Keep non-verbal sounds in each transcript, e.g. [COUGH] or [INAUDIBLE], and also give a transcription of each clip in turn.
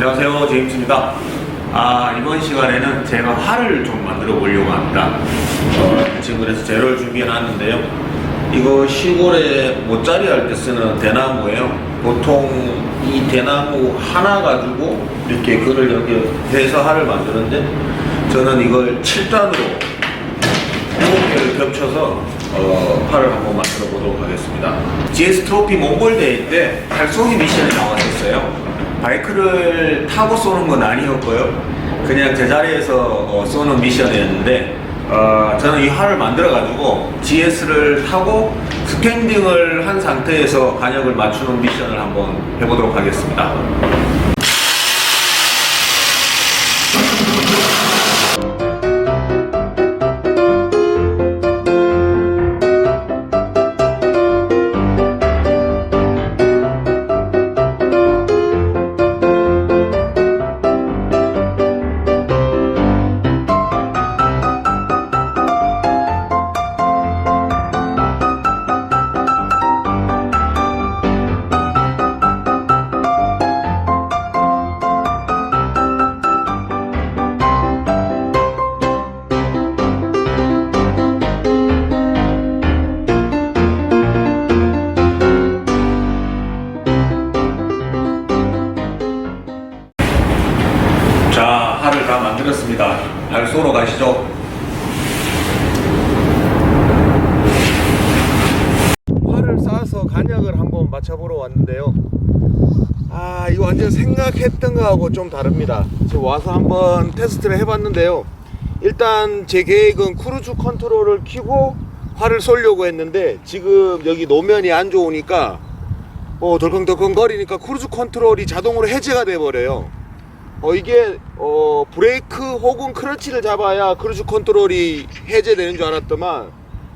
반갑습니다. 아, 이번 시간에는 제가 활을 좀 만들어 보려고 합니다. 어, 지금 그래서 재료를 준비해 놨는데요. 이거 시골에 모짜리 할 때 쓰는 대나무예요. 보통 이 대나무 하나 가지고 이렇게 그를 여기 해서 활을 만드는데 저는 이걸 7단으로 7개를 겹쳐서 어, 팔을 한번 만들어 보도록 하겠습니다. GS 트로피 몽골 대회 때 활쏘기 미션이 나왔었어요. 바이크를 타고 쏘는 건 아니었고요. 그냥 제자리에서 어, 쏘는 미션이었는데 어, 저는 이 활을 만들어 가지고 GS를 타고 스탠딩을 한 상태에서 간역을 맞추는 미션을 한번 해보도록 하겠습니다. 생각했던 거하고 좀 다릅니다. 지금 와서 한번 테스트를 해봤는데요. 일단 제 계획은 크루즈 컨트롤을 켜고 활을 쏠려고 했는데 지금 여기 노면이 안 좋으니까 어, 덜컹덜컹 거리니까 크루즈 컨트롤이 자동으로 해제가 돼 버려요. 어, 이게 어, 브레이크 혹은 크러치를 잡아야 크루즈 컨트롤이 해제되는 줄 알았더만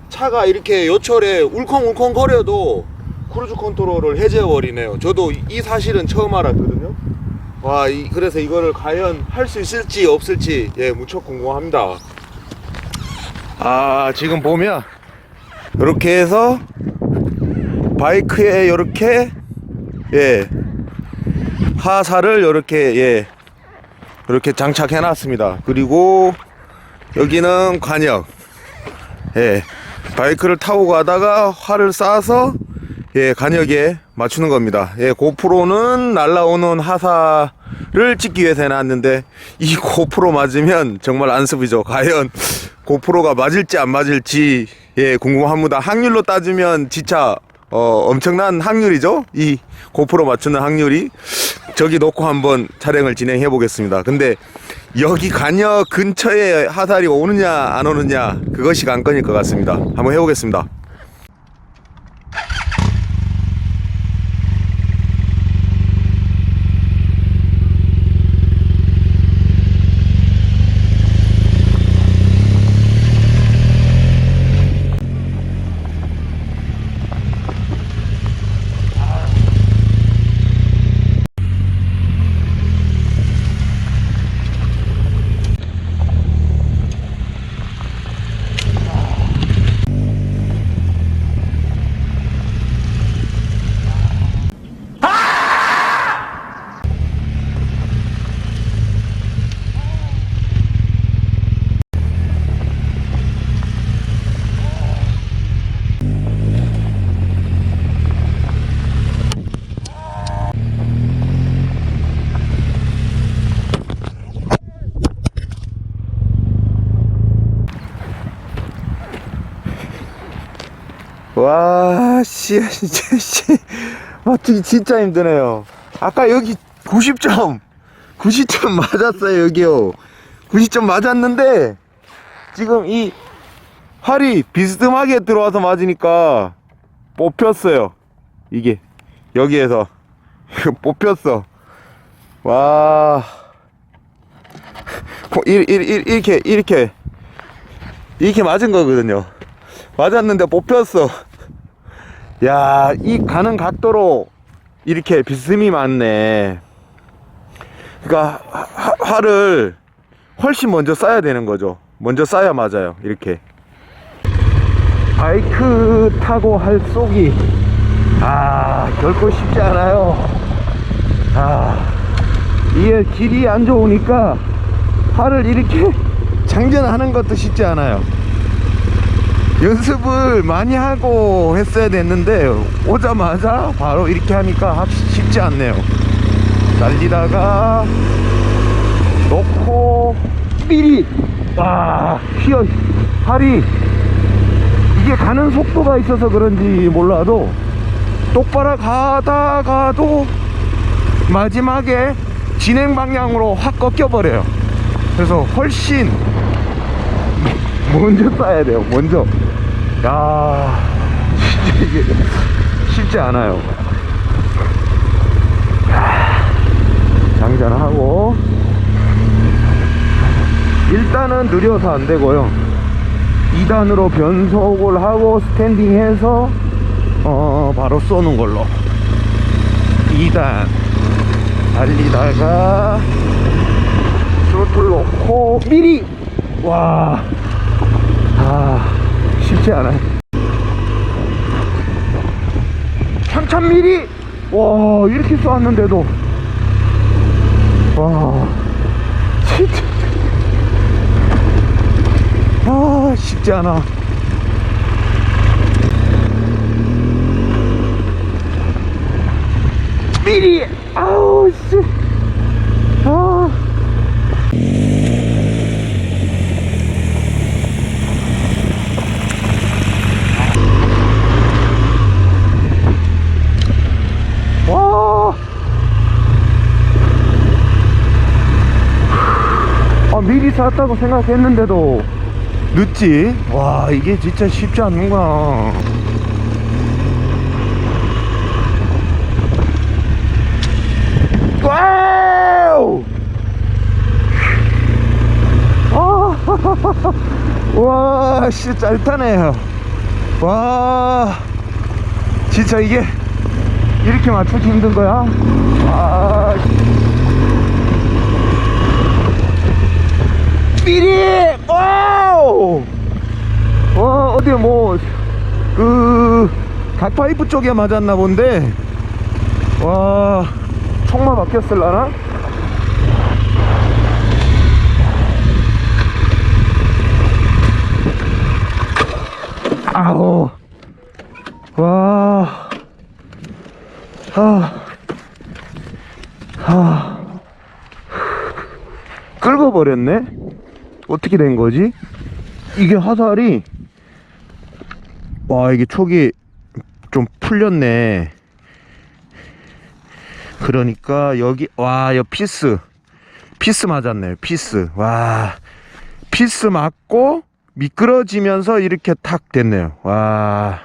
차가 이렇게 요철에 울컹울컹 거려도 크루즈 컨트롤을 해제해버리네요. 저도 이- 이 사실은 처음 알았거든요. 와, 이, 그래서 이거를 과연 할 수 있을지 없을지 예, 무척 궁금합니다. 아, 지금 보면 이렇게 해서 바이크에 이렇게 예 하사를 이렇게 예 이렇게 장착해 놨습니다. 그리고 여기는 관역 예, 바이크를 타고 가다가 활을 쏴서 예, 간역에 맞추는 겁니다. 예, 고프로는 날라오는 하사를 찍기 위해서 해놨는데 이 고프로 맞으면 정말 안습이죠. 과연 고프로가 맞을지 안 맞을지 예, 궁금합니다. 확률로 따지면 진짜 어, 엄청난 확률이죠. 이 고프로 맞추는 확률이 저기 놓고 한번 촬영을 진행해 보겠습니다. 근데 여기 간역 근처에 하살이 오느냐 안 오느냐 그것이 관건일 것 같습니다. 한번 해보겠습니다. 와, 씨, [LAUGHS] 진짜, 씨. 맞추기 진짜 힘드네요. 아까 여기 90점, 90점 [LAUGHS] 맞았어요, 여기요. 90점 맞았는데, 지금 이 활이 비스듬하게 들어와서 맞으니까 뽑혔어요. 이게, 여기에서. [LAUGHS] 뽑혔어. 와. 이렇게, 이렇게, 이렇게 맞은 거거든요. 맞았는데 뽑혔어. 야, 이 가는 각도로 이렇게 비스듬히 맞네. 그러니까 화- 화- 활을 훨씬 먼저 쏴야 되는 거죠. 먼저 쏴야 맞아요. 이렇게. 바이크 타고 할 쏘기. 아, 결코 쉽지 않아요. 아, 이게 길이 안 좋으니까 팔을 이렇게 [LAUGHS] 장전하는 것도 쉽지 않아요. 연습을 많이 하고 했어야 됐는데 오자마자 바로 이렇게 하니까 확 쉽지 않네요. 달리다가 놓고 미리 와 휘어 팔이 이게 가는 속도가 있어서 그런지 몰라도 똑바로 가다가도 마지막에 진행 방향으로 확 꺾여 버려요. 그래서 훨씬 먼저 [LAUGHS] 쏴야 돼요. 먼저. 야, 진짜 [LAUGHS] 이게 쉽지 않아요. 장전하고. 일단은 느려서 안 되고요. 2단으로 변속을 하고 스탠딩해서 어 바로 쏘는 걸로. 2단. 달리다가 슈트를 놓고 미리. 와. 아, 쉽지 않아요. 3000mm! 와, 이렇게 쏘았는데도. 와, 진짜. 아, 쉽지 않아. 미리! 아우, 씨. 아. 와. 아, 미리 샀다고 생각했는데도 늦지? 와, 이게 진짜 쉽지 않는구나. 와우! 아, [LAUGHS] 와, 씨, 짜릿하네요. 와, 진짜 이게 이렇게 맞추기 힘든 거야? 아. 삐리! 와우! 와, 어디 뭐, 그, 각파이프 쪽에 맞았나 본데, 와, 총마 바뀌었을라나? 아우, 와. 아, 아, 긁어버렸네? 어떻게 된 거지? 이게 화살이, 와, 이게 촉이 좀 풀렸네. 그러니까 여기, 와, 여 피스. 피스 맞았네요, 피스. 와, 피스 맞고 미끄러지면서 이렇게 탁 됐네요. 와,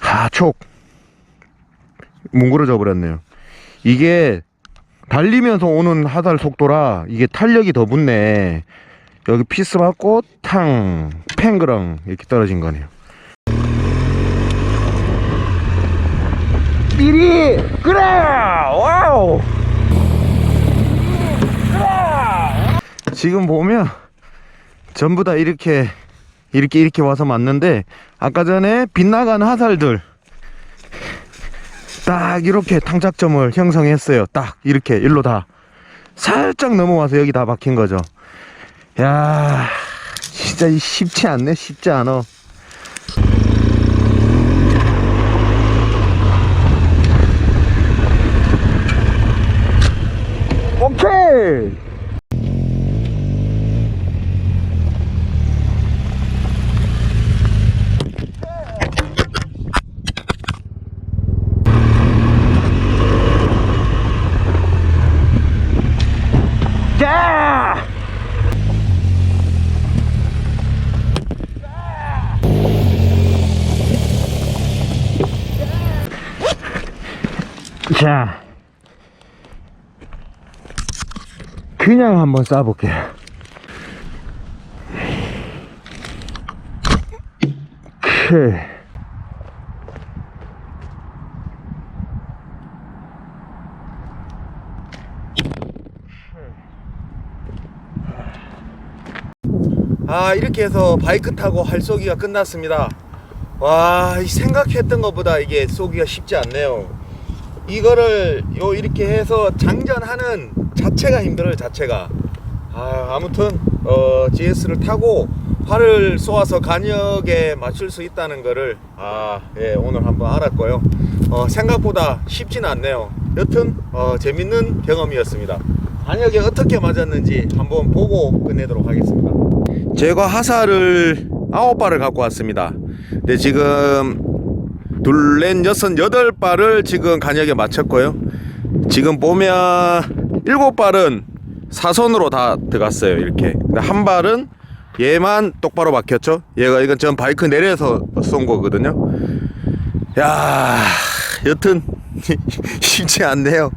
하, 촉. 뭉그러져 버렸네요. 이게 달리면서 오는 하달 속도라 이게 탄력이 더 붙네. 여기 피스 맞고 탕 팽그랑 이렇게 떨어진 거네요. 미리 그래 와우 지금 보면 전부 다 이렇게 이렇게 이렇게 와서 맞는데 아까 전에 빗나간 화살들 딱 이렇게 탕착점을 형성했어요. 딱 이렇게 일로 다 살짝 넘어와서 여기 다 박힌 거죠. 야, 진짜 이 쉽지 않네. 쉽지 않아. 오케이. 자! 자. 그냥 한번 쏴볼게요. 크. 아 이렇게 해서 바이크 타고 활쏘기가 끝났습니다. 와이 생각했던 것보다 이게 쏘기가 쉽지 않네요. 이거를 요 이렇게 해서 장전하는 자체가 힘들어요 자체가. 아 아무튼 어 GS를 타고 활을 쏘아서 간역에 맞출 수 있다는 거를 아예 오늘 한번 알았고요. 어 생각보다 쉽지는 않네요. 여튼 어 재밌는 경험이었습니다. 간역에 어떻게 맞았는지 한번 보고 끝내도록 하겠습니다 제가 하사를 아홉 발을 갖고 왔습니다 근데 지금 둘 넷 여섯 여덟 발을 지금 간역에 맞췄고요. 지금 보면 일곱 발은 사선으로 다 들어갔어요. 이렇게. 근데 한 발은 얘만 똑바로 막혔죠. 얘가 이건 전 바이크 내려서 쏜 거거든요. 야, 여튼 [LAUGHS] 쉽지 않네요.